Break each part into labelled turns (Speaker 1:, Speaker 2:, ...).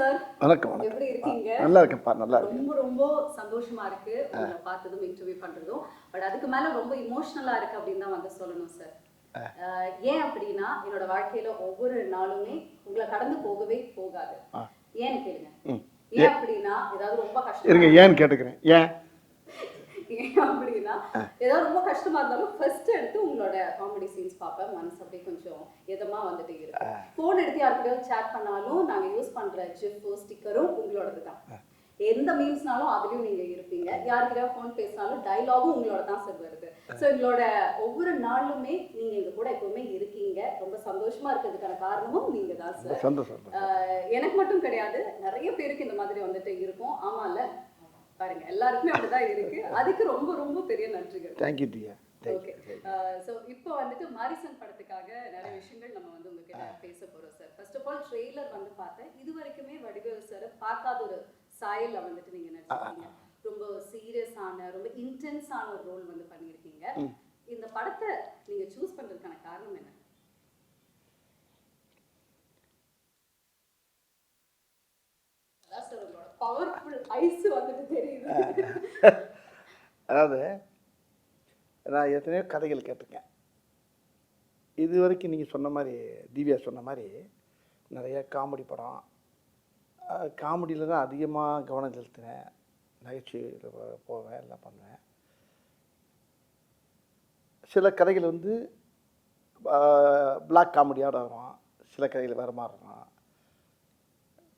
Speaker 1: Sir.
Speaker 2: வணக்கம்
Speaker 1: எப்படி இருக்கீங்க?
Speaker 2: நல்லா இருக்கேன்ப்பா நல்லா இருக்கேன்.
Speaker 1: ரொம்ப ரொம்ப சந்தோஷமா இருக்கு உங்களை பார்த்ததும் இன்டர்வியூ பண்றதும். பட் அதுக்கு மேல ரொம்ப இமோஷனலா இருக்கு அப்படின்னு தான் வந்து சொல்லணும் சார் ஏன் அப்படின்னா என்னோட வாழ்க்கையில ஒவ்வொரு நாளுமே உங்களை கடந்து போகவே போகாது. ஏன்னு கேளுங்க. ஏன் அப்படின்னா ஏதாவது ரொம்ப கஷ்டம்
Speaker 2: இருங்க ஏன்னு கேட்டுக்கிறேன். ஏன்?
Speaker 1: ஏன் அப்படின்னா ஏதாவது ரொம்ப கஷ்டமா இருந்தாலும் ஃபர்ஸ்ட் எடுத்து உங்களோட காமெடி சீன்ஸ் பார்ப்பேன். மனசு அப்படியே கொஞ்சம் இதமா வந்துட்டு இருக்கு ஃபோன் எடுத்து யாருக்கிட்டயும் சேட் பண்ணாலும் நாங்க யூஸ் பண்ற ஜிஃபோ ஸ்டிக்கரும் உங்களோடது தான். எந்த மீம்ஸ்னாலும் அதுலயும் நீங்க இருப்பீங்க. யாருக்கிட்டயும் ஃபோன் பேசினாலும் டயலாகும் உங்களோட தான் சார் வருது. ஸோ எங்களோட ஒவ்வொரு நாளுமே நீங்க எங்க கூட எப்பவுமே இருக்கீங்க. ரொம்ப சந்தோஷமா இருக்கிறதுக்கான காரணமும் நீங்க தான் சார் எனக்கு மட்டும் கிடையாது. நிறைய பேருக்கு இந்த மாதிரி வந்துட்டு இருக்கும். ஆமால பாருங்க எல்லாருக்குமே அப்படிதான் இருக்கு. அதுக்கு ரொம்ப ரொம்ப பெரிய நன்றிகள்.
Speaker 2: தேங்க்யூ டியா
Speaker 1: ஓகே ஸோ இப்போ வந்துட்டு மாரிசன் படத்துக்காக நிறைய விஷயங்கள் நம்ம வந்து உங்ககிட்ட பேச போறோம் sir first of all trailer வந்து பார்த்தேன். இது வரைக்குமே வடிவேல் சார் பார்க்காத ஒரு சாயல்ல வந்துட்டு நீங்க நடிச்சிருக்கீங்க. ரொம்ப சீரியஸான ரொம்ப இன்டென்ஸான ஒரு ரோல் வந்து பண்ணியிருக்கீங்க. இந்த படத்தை நீங்க சூஸ் பண்றதுக்கான காரணம் என்ன? அதான் சார் உங்களோட பவர்ஃபுல் ஐஸ் வந்துட்டு தெரியுது.
Speaker 2: அதாவது நான் எத்தனையோ கதைகள் கேட்டிருக்கேன். இது வரைக்கும் நீங்கள் சொன்ன மாதிரி திவ்யா சொன்ன மாதிரி நிறைய காமெடி படம். காமெடியில் தான் அதிகமாக கவனம் செலுத்தினேன். நகைச்சுவையில் போவேன் எல்லாம் பண்ணுவேன். சில கதைகள் வந்து பிளாக் காமெடியோட வரும். சில கதைகள் வேறு மாதிரி இருக்கும்.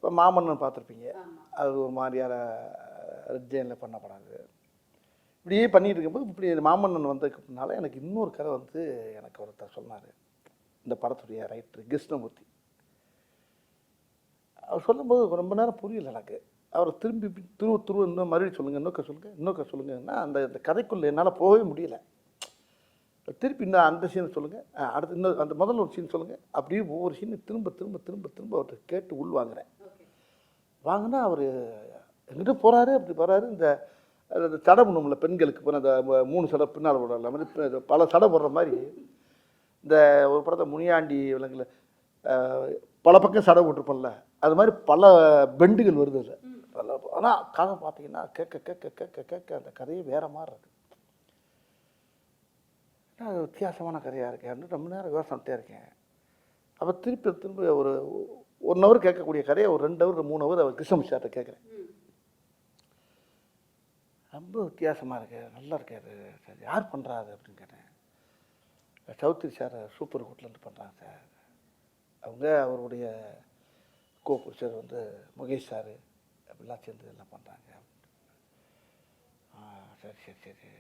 Speaker 2: இப்போ மாமன்னன் பார்த்துருப்பீங்க. அது ஒரு மாதிரியான ரெட்ஜைனில் பண்ணப்படாது. இப்படியே பண்ணிட்டு இருக்கும்போது இப்படி மாமன்னன் வந்ததுக்கு முன்னால் எனக்கு இன்னொரு கதை வந்து எனக்கு ஒருத்தர் சொன்னார். இந்த படத்துடைய ரைட்டர் கிருஷ்ணமூர்த்தி. அவர் சொல்லும்போது ரொம்ப நேரம் புரியல எனக்கு. அவர் திரும்பி துருவ துருவ இன்னும் மறுபடியும் சொல்லுங்கள் இன்னொக்க சொல்லுங்கள் இன்னொக்க சொல்லுங்கன்னா அந்த அந்த கதைக்குள்ளே என்னால் போகவே முடியல. திருப்பி இன்னும் அந்த சீன் சொல்லுங்கள் அடுத்து இன்னும் அந்த முதல்ல ஒரு சீன் சொல்லுங்கள் அப்படியே ஒவ்வொரு சீனை திரும்ப திரும்ப திரும்ப திரும்ப அவர்கிட்ட கேட்டு உள் வாங்குறேன். வாங்கினா அவர் எங்கிட்ட போகிறாரு அப்படி போகிறாரு இந்த அந்த சடை பண்ணும்ல பெண்களுக்கு இப்போ அந்த மூணு சடை பின்னால் போடுறல மாதிரி பல சடை போடுற மாதிரி இந்த ஒரு படத்தை முனியாண்டி விலங்குல பல பக்கம் சடை போட்டிருப்போம்ல அது மாதிரி பல பெண்டுகள் வருது அதில். ஆனால் கதை பார்த்தீங்கன்னா கேட்க கேட்க கேட்க கேட்க அந்த கதையே வேற மாதிரி இருக்கு. என்ன அது வித்தியாசமான கதையாக இருக்கேன் ரொம்ப நேரம் யோசனைட்டே இருக்கேன். அப்போ திருப்பி திரும்ப ஒரு ஒன் ஹவர் கேட்கக்கூடிய கதையை ஒரு ரெண்டு ஹவர் மூணு ஹவர் அவர் கிருஷ்ணமிச்சார்ட்ட கேட்குறேன். ரொம்ப வித்தியாசமாக இருக்கு நல்லா இருக்காரு சார் யார் பண்ணுறா அது அப்படின்னு கேட்டேன். சௌத்ரி சார் சூப்பர் ஹோட்டலேருந்து பண்ணுறாங்க சார். அவங்க அவருடைய கோ சார் வந்து முகேஷ் சார் அப்படிலாம் சேர்ந்து எல்லாம் பண்ணுறாங்க சரி சரி சரி.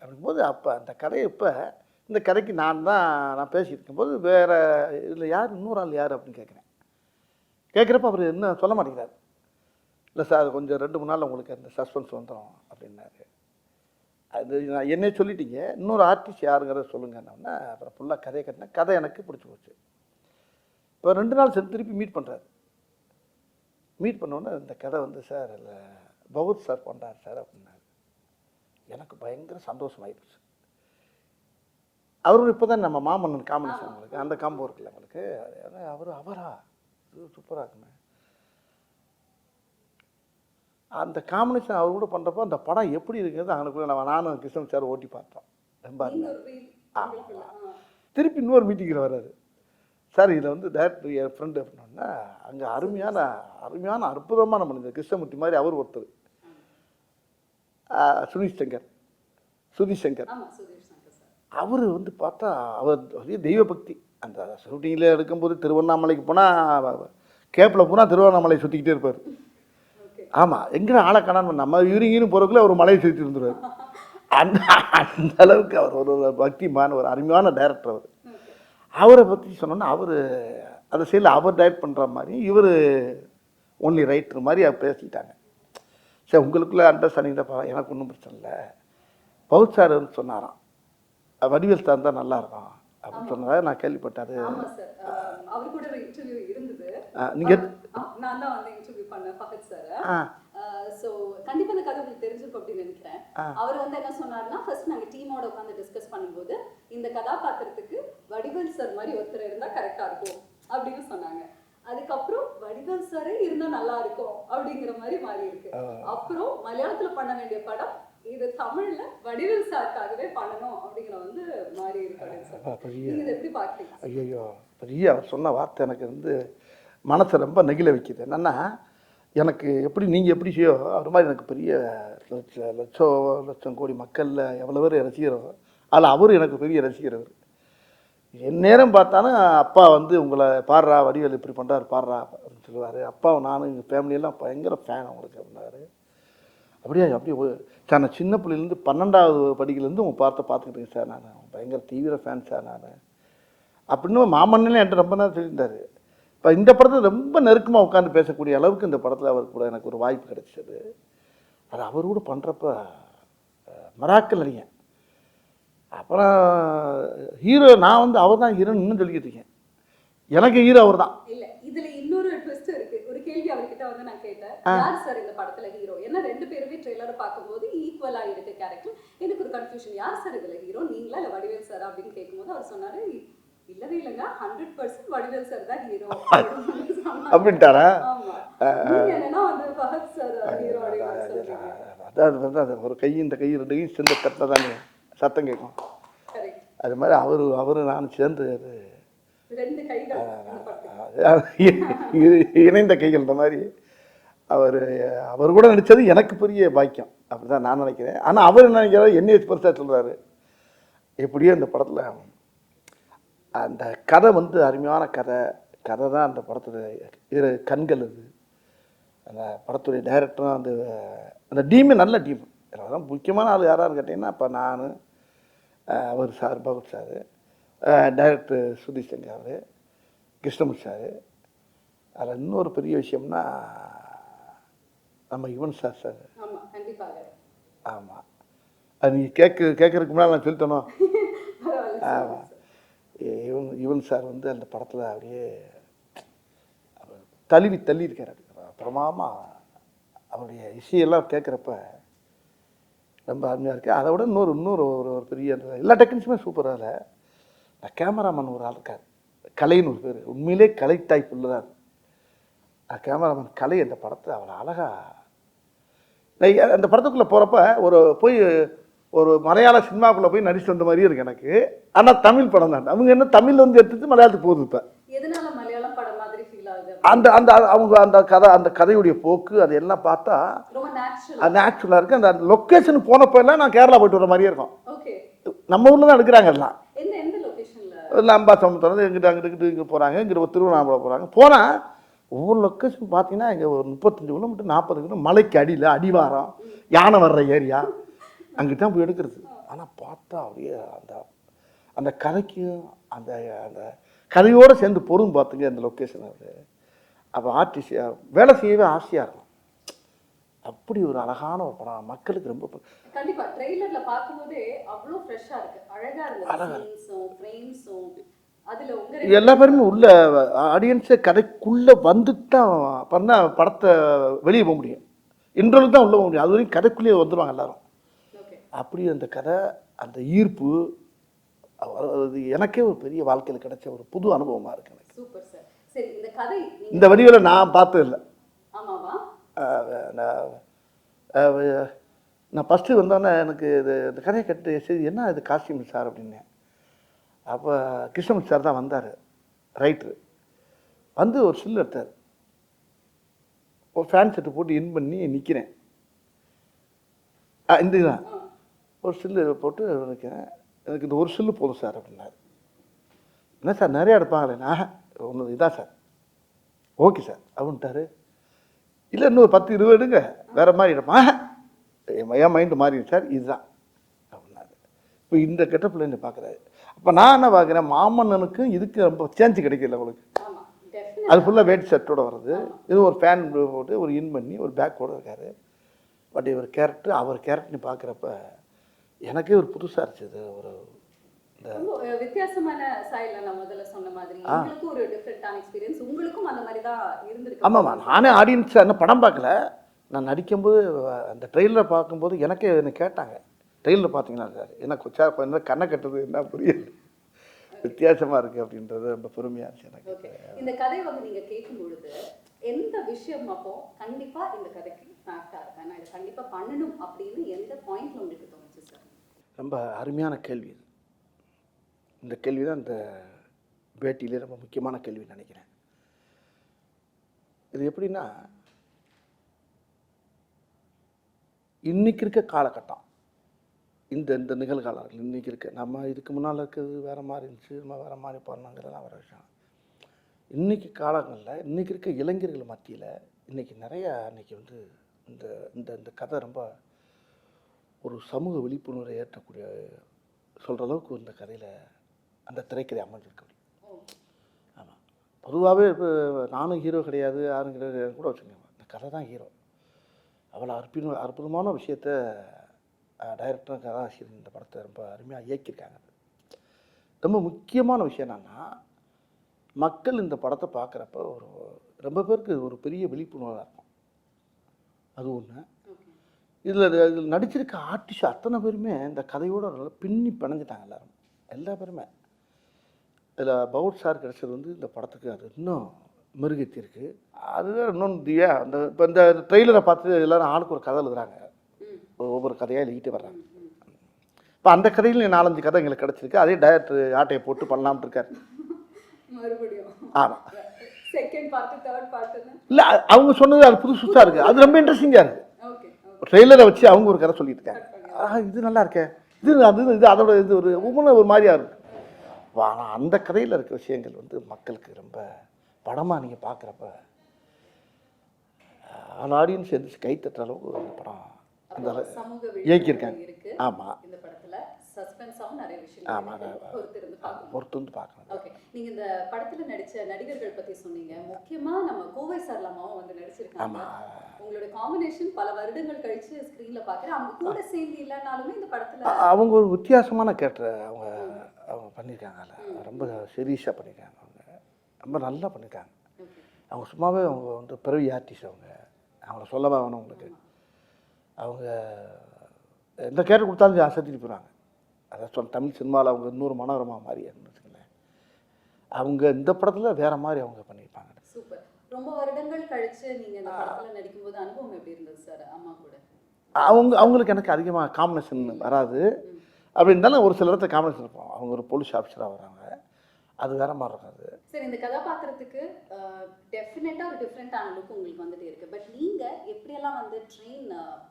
Speaker 2: அப்படிங்கும்போது அப்போ அந்த கதையை இப்போ இந்த கதைக்கு நான் தான் நான் பேசிட்டு இருக்கும்போது வேறு இதில் யார் இன்னொரு ஆள் யார் அப்படின்னு கேட்குறேன். கேட்குறப்ப அவர் என்ன சொல்ல மாட்டேங்கிறார். இல்லை சார் கொஞ்சம் ரெண்டு மூணு நாள் உங்களுக்கு அந்த சஸ்பென்ஸ் வந்துடும் அப்படின்னாரு. அது நான் என்னே சொல்லிட்டீங்க இன்னொரு ஆர்டிஸ்ட் யாருங்கிறத சொல்லுங்கன்னா அப்புறம் ஃபுல்லாக கதையை கட்டினேன் கதை எனக்கு பிடிச்சி போச்சு. இப்போ ரெண்டு நாள் சென்று திருப்பி மீட் பண்ணுறாரு மீட் பண்ணோன்னே இந்த கதை வந்து சார் இல்லை பகவத் சார் பண்ணுறாரு சார் அப்படின்னா எனக்கு பயங்கர சந்தோஷமாயிடுச்சு அவரும் இப்போ தான் நம்ம மாமன்னன் காம்பினேஷன் உங்களுக்கு அந்த காம்போ இருக்குல்ல உங்களுக்கு? அவர் அவரா? சூப்பராக இருக்குமே. அந்த காம்பினேஷன் அவர் கூட பண்ணுறப்போ அந்த படம் எப்படி இருக்கிறது அவனுக்குள்ள நம்ம நானும் கிருஷ்ணன் சார் ஓட்டி பார்த்தோம். ரொம்ப. திருப்பி இன்னொரு மீட்டிங்கில் வர்றாரு. சார் இதில் வந்து டேரக்டர் என் ஃப்ரெண்டு அப்படின்னா அங்கே அருமையான அருமையான அற்புதமான மனிதர் கிருஷ்ணமூர்த்தி மாதிரி அவர் ஒருத்தர். ஆ, சுனிஷ் சங்கர். சுதீஷ் சங்கர். அவர் வந்து பார்த்தா அவர் தெய்வ பக்தி. அந்த ஷூட்டிங்கில் எடுக்கும்போது திருவண்ணாமலைக்கு போனால் கேப்பில் பூரா திருவண்ணாமலை சுற்றிக்கிட்டே இருப்பார். ஆமாம் எங்கே ஆளை காணாம நம்ம யூரிங்கின்னு போகிறக்குள்ள அவர் மலையை சுற்றி இருந்துருவார். அந்த அந்த அளவுக்கு அவர் ஒரு ஒரு பக்திமான ஒரு அருமையான டைரக்டர் அவர். அவரை பற்றி சொன்னோன்னா அவர் அந்த சைடில் அவர் டைரக்ட் பண்ணுற மாதிரி இவர் ஒன்லி ரைட்டர் மாதிரி அவர் பேசிட்டாங்க. சரி உங்களுக்குள்ள அண்டர்ஸ்டாண்டிங் தான் எனக்கு ஒன்றும் பிரச்சனை இல்லை. பவுத் சார் வந்து சொன்னாராம். வடிவேல் சார் தான் நல்லா இருக்கும் அப்படின்னு சொன்னதாக நான் கேள்விப்பட்டாரு
Speaker 1: ஆமா சார். அவர் கூட ஒரு இன்டர்வியூ இருந்தது.
Speaker 2: நீங்கள்
Speaker 1: நான் தான் வந்து இன்டர்வியூ பண்ணேன் ஃபஹத் சார். ஸோ கண்டிப்பா இந்த கதை உங்களுக்கு தெரிஞ்சிருக்கும் அப்படின்னு நினைக்கிறேன். அவர் வந்து என்ன சொன்னாருன்னா ஃபர்ஸ்ட் நாங்க டீமோட உட்காந்து டிஸ்கஸ் பண்ணும்போது இந்த கதாபாத்திரத்துக்கு வடிவேல் சார் மாதிரி ஒருத்தர் இருந்தா கரெக்டா இருக்கும் அப்படின்னு சொன்னாங்க. அதுக்கப்புறம் வடிவேல் சாரே இருந்தா நல்லா இருக்கும் அப்படிங்கிற மாதிரி மாறி இருக்கு. அப்புறம் மலையாளத்துல பண்ண வேண்டிய படம் இது தமிழ்ல வடிவேல் சாருக்காகவே பண்ணணும் அப்படிங்கிற வந்து மாறி இருக்கு இதை எப்படி பாக்குறீங்க?
Speaker 2: ஐயோ பெரிய அவர் சொன்ன வார்த்தை எனக்கு வந்து மனசை ரொம்ப நெகிழ வைக்குது. என்னன்னா எனக்கு எப்படி நீங்கள் எப்படி செய்யோ அது மாதிரி எனக்கு பெரிய லட்ச லட்சம் லட்சம் கோடி மக்களில் எவ்வளோ பேர் ரசிகரோ அதில் அவர் எனக்கு பெரிய ரசிகர் அவர். என் நேரம் பார்த்தாலும் அப்பா வந்து உங்களை பாடுறா வடிவேல் இப்படி பண்ணுறாரு பாடுறா அப்படின்னு சொல்லுவார். அப்பாவும் நானும் எங்கள் ஃபேமிலியெல்லாம் பயங்கர ஃபேன் அவங்களுக்கு அப்படின்னாரு. அப்படியே அப்படியே சார் நான் சின்ன பிள்ளைலேருந்து பன்னெண்டாவது படிக்கலேருந்து உங்கள் பார்த்த பார்த்துக்கிட்டு சார் நான். பயங்கர தீவிர ஃபேன் சார் நான். அப்படின்னு மாமன்னே என்கிட்ட ரொம்ப நேரம் சொல்லியிருந்தார். இப்போ இந்த படத்தில் ரொம்ப நெருக்கமாக உட்காந்து பேசக்கூடிய அளவுக்கு இந்த படத்தில் அவர் கூட எனக்கு ஒரு வாய்ப்பு கிடைச்சது. அது அவர் கூட பண்ணுறப்ப மராக்கல் அறிஞன் அப்புறம் ஹீரோ நான் வந்து அவர் தான் ஹீரோன்னு சொல்லிக்கிட்டு இருக்கேன். எனக்கு ஹீரோ அவர் தான்
Speaker 1: இல்ல இதுல இன்னொரு ட்விஸ்ட் இருக்கு. ஒரு கேள்வி அவர்கிட்ட வந்து நான் கேட்டேன். யார் சார் இந்த படத்துல ஹீரோ ஏன்னா ரெண்டு பேருமே ட்ரெய்லரை பார்க்கும்போது ஈக்குவலா இருக்கு கேரக்டர் எனக்கு ஒரு கன்ஃபியூஷன் யார் சார் இதுல ஹீரோ நீங்களா இல்ல வடிவேல் சார் அப்படின்னு கேட்கும்போது அவர் சொன்னாரு இல்லவே இல்லைங்க. ஹண்ட்ரட் பர்சன்ட் வடிவேல் சார் தான் ஹீரோ
Speaker 2: அப்படின்ட்டாரா?
Speaker 1: என்னன்னா வந்து ஃபஹத் சார் ஹீரோ அப்படின்னு
Speaker 2: அதான் வந்து அது ஒரு கை இந்த கை ரெண்டு கை சேர்ந்த தட்டில் தானே. சத்தம் கேட்கும். அது மாதிரி அவர் அவர் நான் சேர்ந்து இணைந்த கைகள் இந்த மாதிரி அவர் அவர் கூட நடித்தது எனக்கு பெரிய பாக்கியம். அப்படிதான் நான் நினைக்கிறேன். ஆனால் அவர் என்ன நினைக்கிறாரு? என்னைய பெருசாக சொல்கிறாரு எப்படியோ இந்த படத்தில் அந்த கதை வந்து அருமையான கதை. கதை தான் அந்த படத்தில் இரு கண்கள் அது. அந்த படத்துடைய டைரக்டரும் அந்த அந்த டீமே நல்ல டீம். அதான் முக்கியமான ஆள் யாரான்னு கேட்டிங்கன்னா இப்போ நான் அவர் sir Fahadh sir. Director Sudheesh Sankar அவர் கிருஷ்ணமூர்த்தி சார். அதில் இன்னொரு பெரிய விஷயம்னா நம்ம யுவன் சார் சார். ஆமாம் அது நீங்கள் கேட்க கேட்கறதுக்கு முன்னாடி நான்
Speaker 1: பரவாயில்ல
Speaker 2: ஆமாம் யுவன் யுவன் சார் வந்து அந்த படத்தில் அப்படியே தழுவி தள்ளி இருக்கார் அப்புறமாமா அவருடைய இசையெல்லாம் கேட்குறப்ப ரொம்ப அருமையாக இருக்குது அதை விட இன்னொரு இன்னொரு ஒரு ஒரு பெரிய எல்லா டெக்னிக்ஸுமே சூப்பராக இல்லை. இந்த கேமராமேன் ஒரு ஆள் இருக்கார். கலைன்னு ஒரு பேர். உண்மையிலே கலை டைப் உள்ளதான் கேமராமேன் கலை அந்த படத்தை அவ்வளோ அழகாக அந்த படத்துக்குள்ளே போகிறப்ப ஒரு போய் ஒரு மலையாள சினிமாக்குள்ளே போய் நடிச்சுட்டு வந்த மாதிரியே இருக்கு எனக்கு. ஆனால் தமிழ் படம் தான். அவங்க என்ன தமிழ் வந்து எடுத்துட்டு மலையாளத்துக்கு போகுது இப்போ
Speaker 1: எதனால மலையாளம் படம் மாதிரி ஃபீல் ஆகுது
Speaker 2: அந்த அந்த அவங்க அந்த கதை அந்த கதையுடைய போக்கு அது எல்லாம் பார்த்தா அது நேச்சுரலாக இருக்குது அந்த லொக்கேஷன் போனப்போ எல்லாம் நான் கேரளா போயிட்டு வர மாதிரியே இருக்கும். நம்ம ஊரில் தான் எடுக்கிறாங்க எல்லாம். அம்பாசம் திறந்து எங்கிட்ட அங்கிட்டு இங்கே போகிறாங்க இங்கிட்ட திருவண்ணாமலை போகிறாங்க போனால் ஒவ்வொரு லொக்கேஷன் பார்த்தீங்கன்னா இங்கே ஒரு முப்பத்தஞ்சு கிலோமீட்டர் நாற்பது கிலோமீட்டர் மலைக்கு அடியில் அடிவாரம் யானை வர்ற ஏரியா அங்கிட்டு தான் போய் எடுக்கிறது. ஆனால் பார்த்தா அப்படியே அந்த அந்த கதைக்கும் அந்த அந்த கதையோடு சேர்ந்து பொருள் பார்த்துங்க அந்த லொக்கேஷன் அது அப்போ ஆர்டிஸ்ட் வேலை செய்யவே ஆசையாக இருக்கும். அப்படி ஒரு அழகான ஒரு படம். மக்களுக்கு ரொம்ப
Speaker 1: கண்டிப்பா ட்ரெய்லர்ல அவ்வளோ ஃப்ரெஷ்ஷா இருக்கு. அழகா
Speaker 2: எல்லா பேருமே உள்ள ஆடியன்ஸே கதைக்குள்ளே வந்துட்டு தான் தான் படத்தை வெளியே போக முடியும். இன்டர்வல் தான் உள்ளே போக முடியும். அது வரைக்கும் கதைக்குள்ளேயே வந்துடுவாங்க எல்லாரும். அப்படி அந்த கதை அந்த ஈர்ப்பு அது- எனக்கே ஒரு பெரிய வாழ்க்கையில் கிடைச்ச ஒரு புது அனுபவமாக இருக்கு எனக்கு.
Speaker 1: Super sir. சரி இந்த கதை நீங்க
Speaker 2: இந்த வடிவில் நான் பார்த்தது இல்லை. நான் ஃபஸ்ட்டு வந்தோடனே எனக்கு இது இந்த கதையை கட்டு சரி என்ன இது காஸ்டியூம் சார் அப்படின்னேன் அப்போ கிருஷ்ணமூர்த்தி சார் தான் வந்தார் ரைட்ரு வந்து ஒரு சில்லு எடுத்தார். ஒரு ஃபேன் செட்டு போட்டு இன் பண்ணி நிற்கிறேன் இந்த
Speaker 1: ஆ.
Speaker 2: ஒரு சில்லு போட்டு நிற்கிறேன் எனக்கு இந்த ஒரு சில்லு போதும் சார் அப்படின்னாரு. என்ன சார் நிறையா எடுப்பாங்களேண்ணா ஒன்று இதான் சார். ஓகே சார் அப்படின்ட்டாரு. இல்லை இன்னொரு பத்து இருபது எடுங்க. வேறு மாதிரி எடுப்பா என் மைண்டு மாறிடும் சார் இதுதான் அப்படின்னாரு. இப்போ இந்த கெட்டப்பில் என்ன பார்க்குறாரு அப்போ நான் என்ன பார்க்குறேன் மாமன்னனுக்கும் இதுக்கு ரொம்ப சேஞ்சு கிடைக்கல உங்களுக்கு அது ஃபுல்லாக வேட்டி ஷர்ட்டோட வருது. இது ஒரு ஃபேன் போட்டு ஒரு இன் பண்ணி ஒரு பேக்கோட இருக்காரு. பட் இவர் கேரக்டர் அவர் கேரக்டர்னு பார்க்குறப்ப எனக்கே ஒரு புதுசாக இருந்துச்சு ஒரு
Speaker 1: வித்தியாசமான நான் முதல்ல சொன்ன மாதிரி. எங்களுக்கும் ஒரு டிஃப்ரெண்டான எக்ஸ்பீரியன்ஸ் உங்களுக்கும் அந்த மாதிரி தான் இருந்திருக்கு.
Speaker 2: ஆமாம்மா நானே ஆடியன்ஸ் என்ன படம் பார்க்கல. நான் நடிக்கும்போது அந்த ட்ரெயிலர் பார்க்கும்போது எனக்கே என்ன கேட்டாங்க. ட்ரெயிலர் பார்த்தீங்களா சார்? என்ன கொஞ்சம் நேரம் கண்ணை கட்டுறது என்ன புரியல. வித்தியாசமாக இருக்குது அப்படின்றது ரொம்ப பெருமையாக இருந்துச்சு எனக்கு.
Speaker 1: இந்த கதை வந்து நீங்க கேட்கும் பொழுது எந்த விஷயம் அப்போ கண்டிப்பா இந்த கதைக்கு ஃபேக்டா இருக்கேன் நான் இதை கண்டிப்பா பண்ணணும் அப்படின்னு எந்த பாயிண்ட்ல உங்களுக்கு தோணுச்சு சார்
Speaker 2: ரொம்ப அருமையான கேள்வி இது. இந்த கேள்வி தான் இந்த பேட்டியிலே ரொம்ப முக்கியமான கேள்வின்னு நினைக்கிறேன். இது எப்படின்னா இன்னைக்கு இருக்க காலகட்டம் இந்த இந்த நிகழ்காலங்கள் இன்னைக்கு இருக்க நம்ம இதுக்கு முன்னால் இருக்கிறது வேறு மாதிரி இருந்துச்சு நம்ம வேறு மாதிரி பண்ணோங்கிறதெல்லாம் வேறு விஷயம். இன்றைக்கி காலங்களில் இன்றைக்கி இருக்க இளைஞர்கள் மத்தியில் இன்றைக்கி நிறையா இன்றைக்கி வந்து இந்த இந்த இந்த கதை ரொம்ப ஒரு சமூக விழிப்புணர்வை ஏற்றக்கூடிய சொல்கிற அளவுக்கு இந்த கதையில் அந்த திரைக்கதை அமைஞ்சிருக்க
Speaker 1: முடியும்
Speaker 2: ஆமாம் பொதுவாகவே இப்போ நானும் ஹீரோ கிடையாது யாரும் கிடையாது கூட வச்சுக்கோங்க. இந்த கதை தான் ஹீரோ. அவ்வளோ அற்புத அற்புதமான விஷயத்த டைரக்டர் கதாசிரியர் இந்த படத்தை ரொம்ப அருமையாக இயக்கியிருக்காங்க. ரொம்ப முக்கியமான விஷயம் என்னென்னா மக்கள் இந்த படத்தை பார்க்குறப்ப ஒரு ரொம்ப பேருக்கு ஒரு பெரிய விழிப்புணர்வாக இருக்கும். அது ஒன்று இதில் இதில் நடிச்சிருக்க ஆர்டிஸ்ட் அத்தனை பேருமே இந்த கதையோட நல்லா பின்னி பிணைஞ்சிட்டாங்க எல்லாரும். எல்லா பேருமே. இதில் பவுட் சார் கிடச்சது வந்து இந்த படத்துக்கு அது இன்னும் மெருகேற்றிருக்கு அதுதான் இன்னொன்று அந்த இப்போ இந்த ட்ரெய்லரை பார்த்து எல்லாரும் ஆளுக்கு ஒரு கதை எழுதுறாங்க. ஒவ்வொரு கதையாக எழுதிட்டு வர்றாங்க. இப்போ அந்த கதையில் நாலஞ்சு கதை எங்களுக்கு கிடச்சிருக்கு. அதே டேரக்டர் ஆட்டையை போட்டு பண்ணலாம்னு இருக்காரு. ஆமாம் இல்லை அவங்க சொன்னது அது புதுசு புதுசாக இருக்குது அது ரொம்ப இன்ட்ரெஸ்டிங்காக இருக்குது ட்ரெய்லரை வச்சு அவங்க ஒரு கதை சொல்லிட்டு இருக்காங்க. ஆ இது நல்லா இருக்கே. இது அது இது அதோட இது ஒரு ஒவ்வொன்றும் ஒரு மாதிரியா இருக்கு. ஆனால் அந்த கதையில் இருக்க விஷயங்கள் வந்து மக்களுக்கு ரொம்ப படமாக நீங்கள் பார்க்குறப்ப ஆல் ஆடியன்ஸ் எந்திரிச்சு கை தட்டுற அளவுக்கு அந்த படம் அந்த இயக்கியிருக்காங்க. ஆமாம்
Speaker 1: சஸ்பென்ஸாவும் நிறைய
Speaker 2: ஆமா,
Speaker 1: விஷயங்கள் இருக்கு. பொறுத்து இருந்து பார்க்கணும்.
Speaker 2: பொறுத்து வந்து பார்க்கணும்.
Speaker 1: ஓகே நீங்க இந்த படத்துல நடிச்ச நடிகர்கள் பத்தி சொன்னீங்க. முக்கியமா நம்ம கோவை சர்லாமாவும் வந்து நடிச்சிருக்காங்க.
Speaker 2: ஆமாம்
Speaker 1: உங்களோட காம்பினேஷன் பல வருடங்கள் கழிச்சு ஸ்கிரீன்ல பாக்குறேன் அவங்க கூட சேர்ந்து இல்லைனாலுமே இந்த படத்துல
Speaker 2: அவங்க ஒரு வித்தியாசமான கேரக்டர் அவங்க அவங்க பண்ணியிருக்காங்கல்ல ரொம்ப சீரியஸாக பண்ணியிருக்காங்க அவங்க. ரொம்ப நல்லா பண்ணியிருக்காங்க. அவங்க சும்மாவே அவங்க வந்து பிறவி ஆர்டிஸ்ட் அவங்க. அவங்கள சொல்லவே வேணும் உங்களுக்கு. அவங்க எந்த கேரக்டர் கொடுத்தாலும் அசத்திட்டு போகிறாங்க அதை சொல் தமிழ் சினிமாவில் அவங்க இன்னொரு மனோரமா மாதிரி இருந்துச்சுங்களேன் அவங்க இந்த படத்தில் வேற மாதிரி அவங்க பண்ணியிருப்பாங்க.
Speaker 1: சூப்பர். ரொம்ப வருடங்கள் கழிச்சு நீங்க இந்த படத்துல நடிக்கும்போது அனுபவம் எப்படி இருந்தது சார் அம்மா கூட?
Speaker 2: அவங்க அவங்களுக்கு எனக்கு அதிகமாக காம்பினேஷன் வராது. அப்படி இருந்தாலும் ஒரு சில இடத்துல காம்பினேஷன் இருப்போம் அவங்க ஒரு போலீஸ் ஆஃபீஸராக வராங்க. அது வேற மாதிரி இருக்காது
Speaker 1: சரி இந்த கதாபாத்திரத்துக்கு டெஃபினட்டா ஒரு டிஃப்ரெண்டான லுக் உங்களுக்கு வந்துட்டு இருக்கு. பட் நீங்க எப்படியெல்லாம் வந்து ட்ரெயின்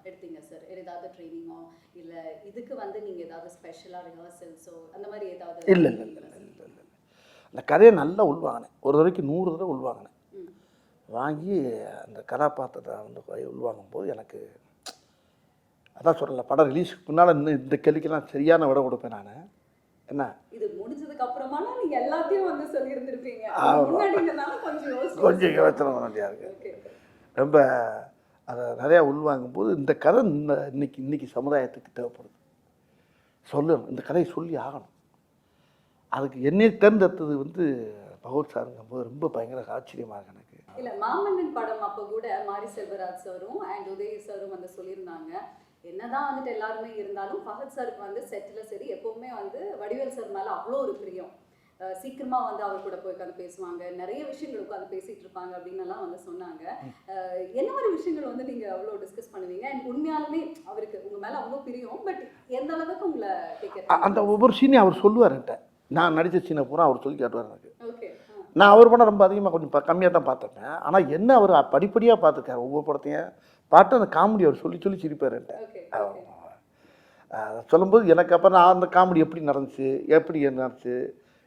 Speaker 1: எடுத்தீங்க சார் ஏதாவது ட்ரைனிங்கோ இல்ல இதுக்கு வந்து நீங்க ஏதாவது ஸ்பெஷலா ரிஹர்சல்ஸோ அந்த மாதிரி ஏதாவது
Speaker 2: இல்லை இல்லை இல்லை இல்லை இல்லை இல்லை. அந்த கதையை நல்லா உள்வாங்கினேன். ஒரு தடவைக்கு நூறு தடவை உள்வாங்கினேன். வாங்கி அந்த கதாபாத்திரத்தை வந்து உள்வாங்கும் போது எனக்கு அதான் சொல்லல படம் ரிலீஸுக்கு முன்னால் இன்னும் இந்த கேள்விக்கெல்லாம் சரியான விட கொடுப்பேன் நான். என்ன?
Speaker 1: இது முடிஞ்சதுக்கு அப்புறமானா நீங்க எல்லாத்தையும் வந்து சொல்லியிருந்திருப்பீங்க. கொஞ்சம்
Speaker 2: யோசனை வேண்டியா இருக்கு. ரொம்ப அதை நிறையா உள்வாங்கும் போது இந்த கதை இன்னைக்கு இன்னைக்கு சமுதாயத்துக்கு தேவைப்படுது. சொல்லணும். இந்த கதையை சொல்லி ஆகணும். அதுக்கு என்னை தேர்ந்தெடுத்தது வந்து பகவத் சாருங்கும் போது ரொம்ப பயங்கர ஆச்சரியமாக இருக்கு எனக்கு.
Speaker 1: இல்ல மாமன்னன் படம் அப்ப கூட மாரி செல்வராஜ் சாரும் அண்ட் உதய சாரும் வந்து சொல்லியிருந்தாங்க. என்னதான் வந்துட்டு எல்லாருமே இருந்தாலும் ஃபஹத் சாருக்கு வந்து செட்டில் சரி எப்பவுமே வந்து வடிவேல் சார் மேல அவ்வளோ ஒரு பிரியம். அஹ் சீக்கிரமா வந்து அவர் கூட போய் உட்காந்து பேசுவாங்க. நிறைய விஷயங்கள் உட்காந்து பேசிட்டு இருப்பாங்க அப்படின்னு எல்லாம் வந்து சொன்னாங்க. என்ன மாதிரி விஷயங்கள் வந்து நீங்க அவ்வளோ டிஸ்கஸ் பண்ணுவீங்க? அண்ட் உண்மையாலுமே அவருக்கு உங்க மேல அவ்வளோ பிரியம் பட் எந்த அளவுக்கு உங்களை
Speaker 2: அந்த ஒவ்வொரு சீனையும் அவர் சொல்லுவார் என்கிட்ட. நான் நடித்த சீனை பூரா அவர் சொல்லி காட்டுவார் எனக்கு.
Speaker 1: ஓகே
Speaker 2: நான் அவர் படம் ரொம்ப அதிகமாக கொஞ்சம் கம்மியாக தான் பார்த்துருப்பேன். ஆனால் என்ன அவர் படிப்படியாக பார்த்துருக்காரு ஒவ்வொரு படத்தையும். பார்த்து அந்த காமெடி அவர் சொல்லி சொல்லி சிரிப்பார் என்கிட்ட. சொல்லும்போது எனக்கு அப்புறம் நான் அந்த காமெடி எப்படி நடந்துச்சு எப்படி நடந்துச்சு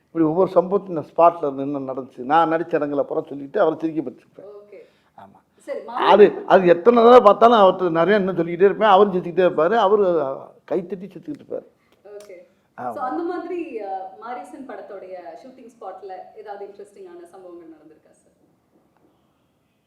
Speaker 2: இப்படி ஒவ்வொரு சம்பவத்தையும் நான் ஸ்பாட்டில் நின்று நடந்துச்சு. நான் நடித்த இடங்களை அப்புறம் சொல்லிட்டு அவரை
Speaker 1: ஓகே
Speaker 2: ஆமாம் அது அது எத்தனை தடவை பார்த்தாலும் அவர்கிட்ட நிறைய இன்னும் சொல்லிக்கிட்டே இருப்பேன். அவரும் சுற்றிக்கிட்டே இருப்பார். அவர் கைத்தட்டி சுற்றிக்கிட்டு இருப்பார்.
Speaker 1: அந்த மாதிரி மாரிசன் படத்தோடைய ஷூட்டிங் ஸ்பாட்ல ஏதாவது இன்ட்ரெஸ்டிங்கான சம்பவங்கள் நடந்திருக்கா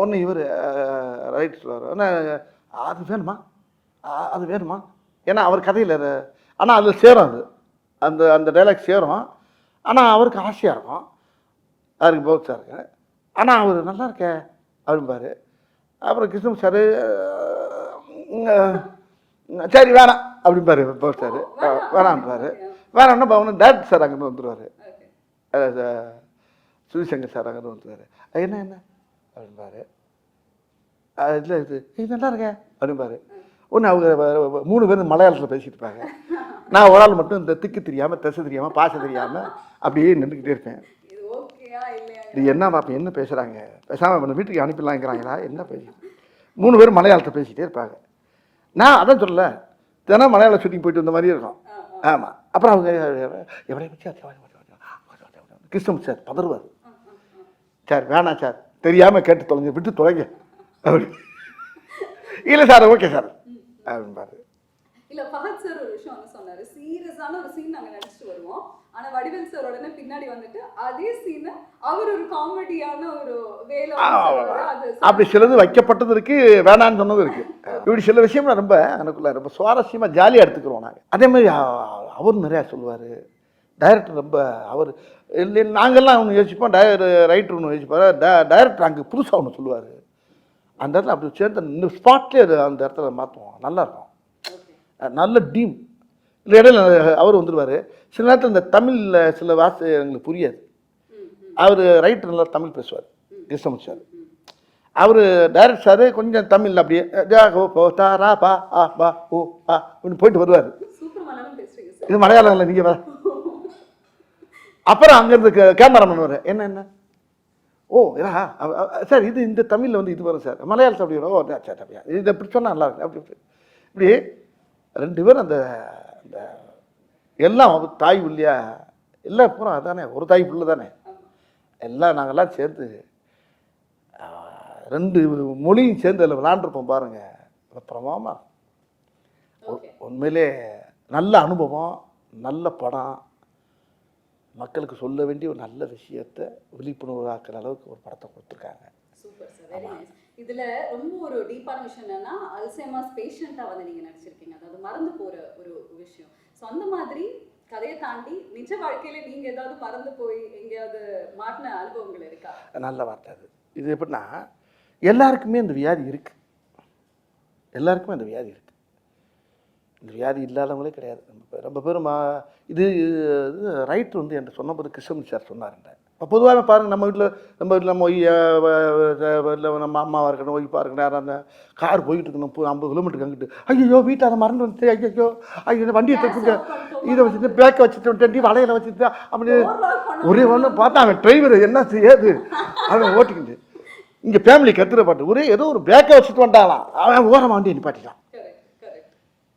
Speaker 2: ஒன்று இவர் ரைட் சொல்லுவார். அது வேணுமா? அது வேணுமா? ஏன்னா அவர் கதையில் ஆனால் அதில் சேரும் அது. அந்த அந்த டைலாக் சேரும். ஆனால் அவருக்கு ஆசையாக இருக்கும். அவருக்கு பௌத்தா இருக்கு. ஆனால் அவர் நல்லா இருக்கே அப்படிம்பாரு. அப்புறம் கிருஷ்ணன் சார் சரி வேணாம் அப்படிம்பாரு பௌத் சார் வேணாம்ன்றாரு வேணாம்னா அவனு டேரக்டர் சார் அங்கேருந்து வந்துடுவார் சுதிசங்கர் சார் அங்கே வந்துருவாரு. "அது என்ன என்ன? அப்படின்பாரு இல்லை இது இது நல்லா இருக்கே அப்படின்பாரு ஒன்று அவங்க மூணு பேரும் மலையாளத்தில் பேசிட்டு இருப்பாங்க. நான் ஒரு ஆள் மட்டும் இந்த திக்கு தெரியாமல் திசை தெரியாமல் பாச தெரியாமல் அப்படியே நின்றுக்கிட்டே இருப்பேன்.
Speaker 1: இது
Speaker 2: என்ன பாப்பா என்ன பேசுகிறாங்க பேசாமல் வீட்டுக்கு அனுப்பிடலாங்கிறாங்களா? என்ன பேசி? மூணு பேரும் மலையாளத்தை பேசிக்கிட்டே இருப்பாங்க. நான் அதான் சொல்லல தினம் மலையாள ஷூட்டிங் போயிட்டு வந்த மாதிரி இருக்கும். ஆமாம் அப்புறம் அவங்க பற்றி கிருஷ்ணன் சார் பதறுவார். சார் வேணாம் சார். தெரியாமல் கேட்டு தொலைங்க விட்டு தொலைங்க. அப்படி. இல்லை சார் ஓகே சார். அப்படின்பாரு
Speaker 1: இல்ல ஃபஹத் சார் ஒரு விஷயம் வந்து சொன்னாரு. சீரியஸான ஒரு சீன் நாங்க நடிச்சிட்டு வருவோம். ஆனா வடிவேல் சார் உடனே பின்னாடி வந்துட்டு அதே சீனை அவர் ஒரு காமெடியான ஒரு வேலை
Speaker 2: அப்படி சிலது வைக்கப்பட்டது இருக்கு வேணான்னு சொன்னது இருக்கு. இப்படி சில விஷயம்லாம் ரொம்ப எனக்குள்ள ரொம்ப சுவாரஸ்யமாக ஜாலியாக எடுத்துக்கிறோம் நாங்கள் அதே மாதிரி அவர் நிறையா சொல்லுவார். டைரக்டர் ரொம்ப அவர் இல்லை நாங்கள்லாம் ஒன்று யோசிப்போம். டயர் ரைட்டர் ஒன்று யோசிப்பார். டைரக்டர் அங்கே புதுசாக ஒன்று சொல்லுவார். அந்த இடத்துல அப்படி சேர்ந்து ஸ்பாட்லேயே அந்த இடத்துல மாற்றுவோம் நல்லாயிருக்கும் நல்ல டீம் இல்லை இடையில அவர் வந்துடுவார் சில நேரத்தில் இந்த தமிழில் சில வார்த்தை எங்களுக்கு புரியாது. அவர் ரைட்டர் நல்லா தமிழ் பேசுவார். கிருஷ்ணமூர்த்தி சார் அவர் டைரக்ட் சார் கொஞ்சம் தமிழில் அப்படியே ஜா ஓ போ தா ரா பா ஆ பா ஓ ஆ அப்படின்னு போயிட்டு வருவார்.
Speaker 1: சூப்பர் மலையாளம்
Speaker 2: இது மலையாளம்ல நீங்கள் அப்புறம் அங்கேருந்து கேமராமேன் வர என்ன என்ன? ஓ அவ- சார் இது இந்த தமிழில் வந்து இது வரும் சார். மலையாளத்தில் அப்படி வரும். ஓ சரி அப்படியா இது இப்படி சொன்னால் நல்லா இருக்கு அப்படி இப்படி ரெண்டு பேரும் அந்த அந்த எல்லாம் தாய் உள்ளியா? எல்லாம் பூரா அதானே ஒரு தாய் புள்ள தானே. எல்லாம் நாங்கள்லாம் சேர்ந்து ரெண்டு மொழியும் சேர்ந்து அதில் விளாண்டுருப்போம் பாருங்க. பிரமாமா உண்மையிலே நல்ல அனுபவம் நல்ல படம் மக்களுக்கு சொல்ல வேண்டிய ஒரு நல்ல விஷயத்தை விழிப்புணர்வாக்குற அளவுக்கு ஒரு படத்தை கொடுத்துருக்காங்க.
Speaker 1: சூப்பர் சார் வெரி நைஸ் இதுல ரொம்ப ஒரு டீப்பான விஷயம் என்னன்னா அல்சைமர்ஸ் பேஷண்டா வந்து நீங்க நடிச்சிருக்கீங்க. அதாவது மறந்து போற ஒரு விஷயம். ஸோ அந்த மாதிரி கதையை தாண்டி நிஜ வாழ்க்கையில நீங்க ஏதாவது மறந்து போய் எங்கேயாவது மாட்டின அனுபவங்கள் இருக்கா?
Speaker 2: நல்ல வார்த்தை அது. இது எப்படின்னா எல்லாருக்குமே இந்த வியாதி இருக்குது எல்லாருக்குமே அந்த வியாதி இருக்குது இந்த வியாதி இல்லாதவங்களே கிடையாது. ரொம்ப ரொம்ப பேர் மா இது இது ரைட்டர் வந்து என்கிட்ட சொன்னபோது கிருஷ்ணன் சார் சொன்னாருன்ற இப்போ பொதுவாக பாருங்கள் நம்ம வீட்டில் நம்ம வீட்டில் நம்ம இல்லை நம்ம அம்மாவாக இருக்கணும் ஒய்ஃபாக இருக்கணும் அந்த கார் போயிட்டு இருக்கணும் ஐம்பது கிலோமீட்டருக்கு அங்கிட்டு ஐயோ வீட்டை அதை மறந்து வந்து ஐயோ ஐயோ வண்டியை தப்புங்க இதை வச்சுட்டு பேக்கை வச்சுட்டு டெண்டி வளையல வச்சுட்டு அப்படி ஒரே ஒன்று பார்த்தா அவன் டிரைவர் என்ன செய்யாது? அவன் ஓட்டிக்கிட்டு இங்கே ஃபேமிலி கத்துற பாட்டு ஒரே ஏதோ ஒரு பேக்கை வச்சுட்டு வந்துட்டாலாம் அவன் ஓரமாக வண்டி
Speaker 1: கரெக்ட்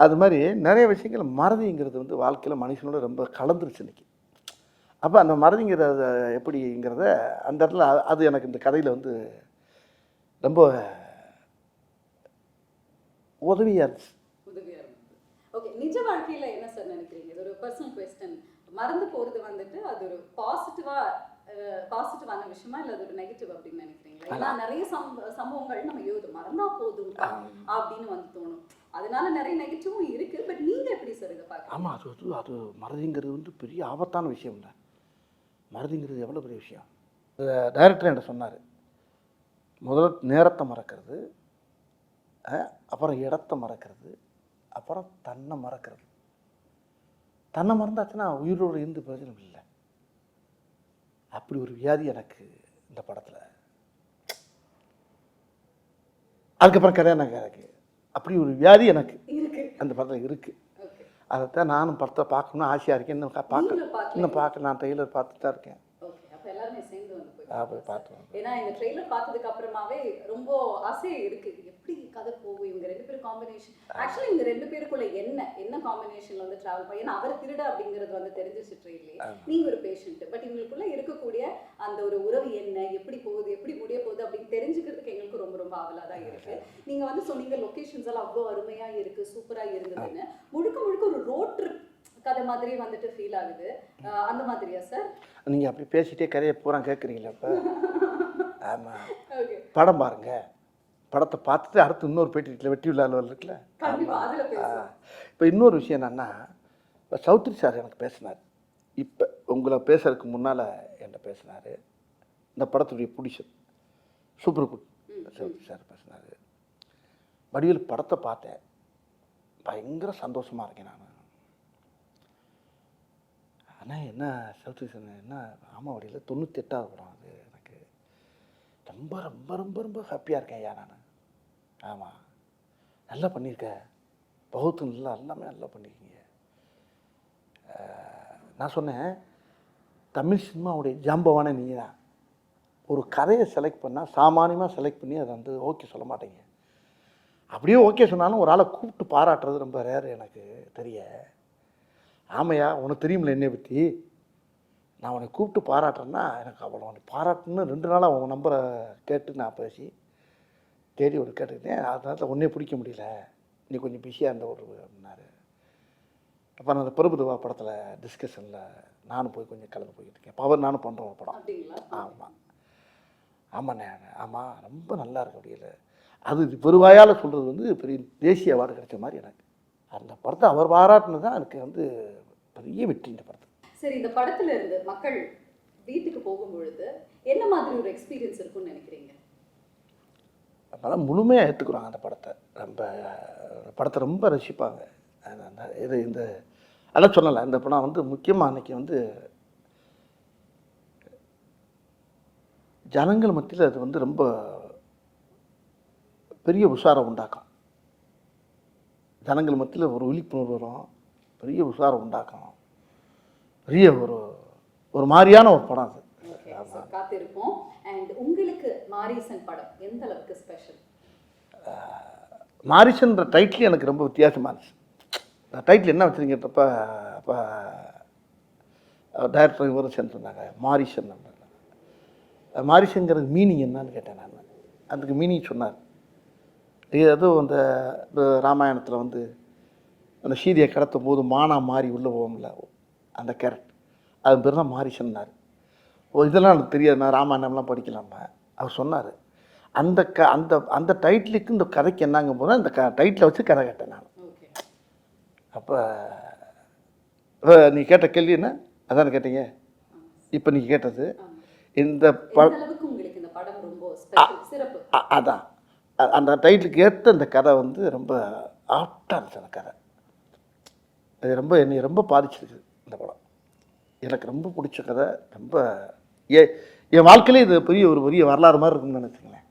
Speaker 2: அது மாதிரி நிறைய விஷயங்கள் மறதிங்கிறது வந்து வாழ்க்கையில் மனுஷனோட ரொம்ப கலந்துருச்சு இன்னைக்கு. அப்போ அந்த மறதிங்கிறத எப்படிங்கிறத அந்த இடத்துல அது- எனக்கு இந்த கதையில் வந்து ரொம்ப உதவியாக இருந்துச்சு.
Speaker 1: உதவியா இருந்தது. ஓகே நிஜ வாழ்க்கையில என்ன சார் நினைக்கிறீங்க? இது ஒரு பர்சனல் கொஸ்டின் மறந்து போறது வந்துட்டு அது ஒரு பாசிட்டிவா பாசிட்டிவான விஷயமா இல்ல அது ஒரு நெகட்டிவ் அப்படின்னு நினைக்கிறீங்களா? ஏன்னா நிறைய சம்ப- சம்பவங்கள் நம்ம யோது மறந்தா போதும் அப்படின்னு வந்து தோணும். அதனால நிறைய நெகட்டிவும் இருக்கு. பட் நீங்க எப்படி சார் இதை பார்க்க
Speaker 2: ஆமாம் அது வந்து அது மறதிங்கிறது வந்து பெரிய ஆபத்தான விஷயம் இல்லை. மறதிங்கிறது எவ்வளோ பெரிய விஷயம்? டைரக்டர் என்கிட்ட சொன்னார். முதல்ல நேரத்தை மறக்கிறது அப்புறம் இடத்த மறக்கிறது அப்புறம் தன்னை மறக்கிறது. தன்னை மறந்தாச்சுன்னா உயிரோடு இருந்து பிரச்சனை இல்லை. அப்படி ஒரு வியாதி எனக்கு இந்த படத்தில். அதுக்கப்புறம் கல்யாணம் எனக்கு அப்படி ஒரு வியாதி எனக்கு. அந்த படத்தில் இருக்குது அதைத்தான் நானும் படத்தை பார்க்கணும்னு ஆசையாக இருக்கேன். இன்னும் பார்க்க இன்னும் பார்க்க நான் ட்ரெய்லர் பார்த்துட்டு தான் இருக்கேன்
Speaker 1: வந்து போய்
Speaker 2: பார்த்தோம்
Speaker 1: ஏன்னா இந்த ட்ரெய்லர் பார்த்ததுக்கு அப்புறமாவே ரொம்ப ஆசை இருக்கு. எப்படி கதை போகும்? இவங்க ரெண்டு பேரும் காம்பினேஷன் ஆக்சுவலி இவங்க ரெண்டு பேருக்குள்ள என்ன? என்ன காம்பினேஷன்ல வந்து டிராவல் பண்ணி ஏன்னா அவர் திருட அப்படிங்கிறது வந்து தெரிஞ்சிச்சு ட்ரெயிலே நீங்க ஒரு பேஷண்ட் பட் இவங்களுக்குள்ள இருக்கக்கூடிய அந்த ஒரு உறவு என்ன? எப்படி போகுது? எப்படி முடிய போகுது? அப்படின்னு தெரிஞ்சுக்கிறதுக்கு எங்களுக்கு ரொம்ப ரொம்ப ஆவலா தான் இருக்கு. நீங்க வந்து சொன்னீங்க லொகேஷன்ஸ் எல்லாம் அவ்வளோ அருமையா இருக்கு சூப்பரா இருந்ததுன்னு. முழுக்க முழுக்க ஒரு ரோட் ட்ரிப் கதை மாதிரி வந்துட்டு ஃபீல் ஆகுது. அந்த மாதிரியா சார்
Speaker 2: நீங்கள் அப்படி பேசிட்டே கதையை பூரா கேட்குறீங்களா இப்போ ஆமாம் படம் பாருங்க. படத்தை பார்த்துட்டு அடுத்து இன்னொரு பேட்டி இருக்குல்ல வெட்டி விழாவில் இருக்குல்ல? இப்போ இன்னொரு விஷயம் என்னன்னா இப்போ சௌத்ரி சார் எனக்கு பேசினார். இப்போ உங்களை பேசுறதுக்கு முன்னால் என்கிட்ட பேசினார். இந்த படத்துடைய புடிஷன் சூப்பர் குட் சௌத்ரி சார் பேசினார். வடிவேல் படத்தை பார்த்தேன். பயங்கர சந்தோஷமாக இருக்கேன் நான். ஆனால் என்ன சௌத்ரி என்ன ஆமாம் வடிவில் தொண்ணூற்றி எட்டாவது படம் அது எனக்கு ரொம்ப ரொம்ப ரொம்ப ரொம்ப ஹாப்பியாக இருக்கேன் ஐயா நான். ஆமாம் நல்லா பண்ணியிருக்க பௌத்தம் நல்லா எல்லாமே நல்லா பண்ணியிருக்கீங்க நான் சொன்னேன் தமிழ் சினிமாவுடைய ஜாம்பவான நீ தான் ஒரு கதையை செலக்ட் பண்ணால் சாமானியமாக செலக்ட் பண்ணி அதை வந்து ஓகே சொல்ல மாட்டேங்க. அப்படியே ஓகே சொன்னாலும் ஒரு ஆளை கூப்பிட்டு பாராட்டுறது ரொம்ப ரேர் எனக்கு தெரிய. ஆமையா உனக்கு தெரியுமில்ல என்னை பற்றி நான் உன்னை கூப்பிட்டு பாராட்டுறேன்னா எனக்கு அவ்வளோ உன்னை பாராட்டணும்னு ரெண்டு நாளாக உன் நம்பரை கேட்டு நான் பேசி தேடி ஒரு கேட்டுக்கிட்டேன். அதனால ஒன்றே பிடிக்க முடியல. நீ கொஞ்சம் பிஸியாக இருந்த ஒரு அப்படின்னாரு. அப்போ நான் அந்த பிரபுதவா படத்தில் டிஸ்கஷனில் நானும் போய் கொஞ்சம் கலந்து போய்கிட்டு இருக்கேன். பவர் நானும் பண்ணுறோம் ஒரு படம். ஆமாம் ஆமாண்ணே ஆமாம் ரொம்ப நல்லா இருக்கு அப்படியில. அது பெருவாயால் சொல்கிறது வந்து பெரிய தேசிய அவார்டு கிடைச்ச மாதிரி எனக்கு. அந்த படத்தை அவர் பாராட்டுனது தான் எனக்கு வந்து பெரிய வெற்றி இந்த படத்தை
Speaker 1: சரி இந்த படத்துல இருந்து மக்கள் வீட்டுக்கு போகும் பொழுது என்ன மாதிரி ஒரு எக்ஸ்பீரியன்ஸ் இருக்கும்னு நினைக்கிறீங்க?
Speaker 2: அதனால் முழுமையாக ஏற்றுக்குறாங்க அந்த படத்தை. ரொம்ப படத்தை ரொம்ப ரசிப்பாங்க. இது இந்த அதான் சொல்லலை. இந்த படம் வந்து முக்கியமாக அன்னைக்கு வந்து ஜனங்கள் மத்தியில் அது வந்து ரொம்ப பெரிய உஷாரம் உண்டாக்கும். ஜனங்கள் மத்தியில் ஒரு விழிப்புணர்வு வரும். பெரிய உஷாரம் உண்டாக்கும் பெரிய ஒரு ஒரு மாதிரியான ஒரு படம் அது.
Speaker 1: காத்திருப்போம். அண்ட் உங்களுக்கு மாரீசன் படம் எந்த அளவுக்கு ஸ்பெஷல்
Speaker 2: மாரிசன்ற டைட்டில் எனக்கு ரொம்ப வித்தியாசமாக இருந்துச்சு. நான் டைட்டில் என்ன வச்சுருங்கன்றப்ப அப்போ டைரக்டர் இவரும் சேர்ந்து சொன்னாங்க மாரிசன் மாரிசங்கிறது மீனிங் என்னன்னு கேட்டேன் நான். அதுக்கு மீனிங் சொன்னார். அதுவும் அந்த இந்த ராமாயணத்தில் வந்து அந்த சீதையை கடத்தும் போது மானா மாறி உள்ளே போகும்ல அந்த கேரக்டர் அது பேர் தான் மாரிசன்னார். ஓ இதெல்லாம் எனக்கு தெரியாது. நான் ராமாயணம்லாம் படிக்கலாமா அவர் சொன்னார் அந்த க அந்த அந்த டைட்டிலுக்கு இந்த கதைக்கு என்னங்க போது அந்த க டைட்டிலை வச்சு கதை கேட்டேன் நான்.
Speaker 1: ஓகே.
Speaker 2: அப்போ நீ கேட்ட கேள்வி என்ன? அதானே கேட்டீங்க? இப்போ நீங்கள் கேட்டது. இந்த ப
Speaker 1: இந்த
Speaker 2: அதான். அந்த டைட்டிலுக்கு ஏற்ற இந்த கதை வந்து ரொம்ப ஆப்டாக இருந்துச்சு அந்த கதை. அது ரொம்ப என்னை ரொம்ப பாதிச்சிருக்கு இந்த படம். எனக்கு ரொம்ப பிடிச்ச கதை ரொம்ப ஏ என் வாழ்க்கையிலே இது பெரிய ஒரு பெரிய வரலாறு மாதிரி இருக்குன்னு நினச்சிங்களேன்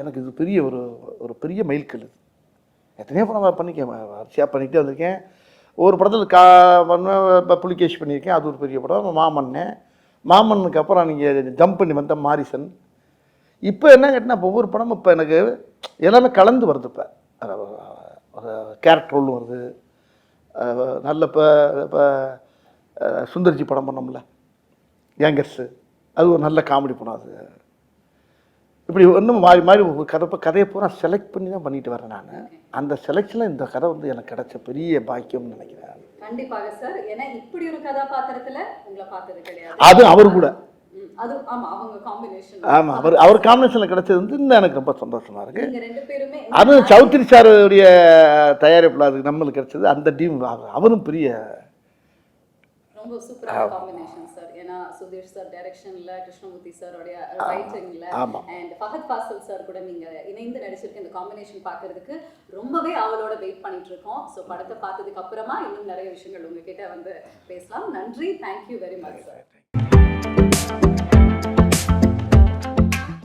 Speaker 2: எனக்கு இது பெரிய ஒரு ஒரு பெரிய மைல்கல் இது. எத்தனையோ படம் பண்ணிக்கேன் வரிசையாக பண்ணிகிட்டே வந்திருக்கேன். ஒரு படத்தில் கா புலிகேஷ் பண்ணியிருக்கேன். அது ஒரு பெரிய படம். மாமன்னு மாமன்னுக்கு அப்புறம் நீங்கள் ஜம்ப் பண்ணி வந்த மாரிசன். இப்போ என்ன கேட்டினா இப்போ ஒவ்வொரு படமும் இப்போ எனக்கு எல்லாமே கலந்து வருது இப்போ. ஒரு கேரக்டர் ரோல் வருது. நல்ல இப்போ இப்போ சுந்தர்ஜி படம் பண்ணோம்ல யங்கர்ஸு அது ஒரு நல்ல காமெடி படம் அது. இப்படி ஒன்றும் மாறி மாறி ஒரு கதை இப்போ கதையை பூரா செலக்ட் பண்ணி தான் பண்ணிட்டு வரேன் நான். அந்த செலெக்ஷனில் இந்த கதை வந்து எனக்கு கிடைச்ச பெரிய பாக்கியம்னு நினைக்கிறேன்.
Speaker 1: கண்டிப்பாக சார். ஏன்னா இப்படி ஒரு கதாபாத்திரத்துல உங்களை பார்த்தது கிடையாது.
Speaker 2: அது அவர் கூட.
Speaker 1: அது ஆமா அவங்க காம்பினேஷன்
Speaker 2: ஆமாம் அவர் அவர் காம்பினேஷனில் கிடைச்சது வந்து இன்னும் எனக்கு ரொம்ப சந்தோஷமாக இருக்குது
Speaker 1: நீங்க ரெண்டு பேருமே
Speaker 2: அதுவும் சௌத்ரி சாருடைய தயாரிப்பில் அது நம்மளுக்கு கிடைச்சது. அந்த டீம் அவரும் பெரிய
Speaker 1: ரொம்ப சூப்பரான காம்பினேஷன் சார் ஏன்னா சுதீஷ் சார் டைரக்ஷன்ல கிருஷ்ணமூர்த்தி சாரோடைய ரைட்டிங்ல
Speaker 2: ஆமா.
Speaker 1: அண்ட் ஃபஹத் ஃபாசில் சார் கூட நீங்க இணைந்து நடிச்சிருக்க இந்த காம்பினேஷன் பார்க்கிறதுக்கு ரொம்பவே அவளோட வெயிட் பண்ணிட்டு இருக்கோம். ஸோ படத்தை பார்த்ததுக்கு அப்புறமா இன்னும் நிறைய விஷயங்கள் உங்ககிட்ட வந்து பேசலாம். நன்றி. Thank you very much sir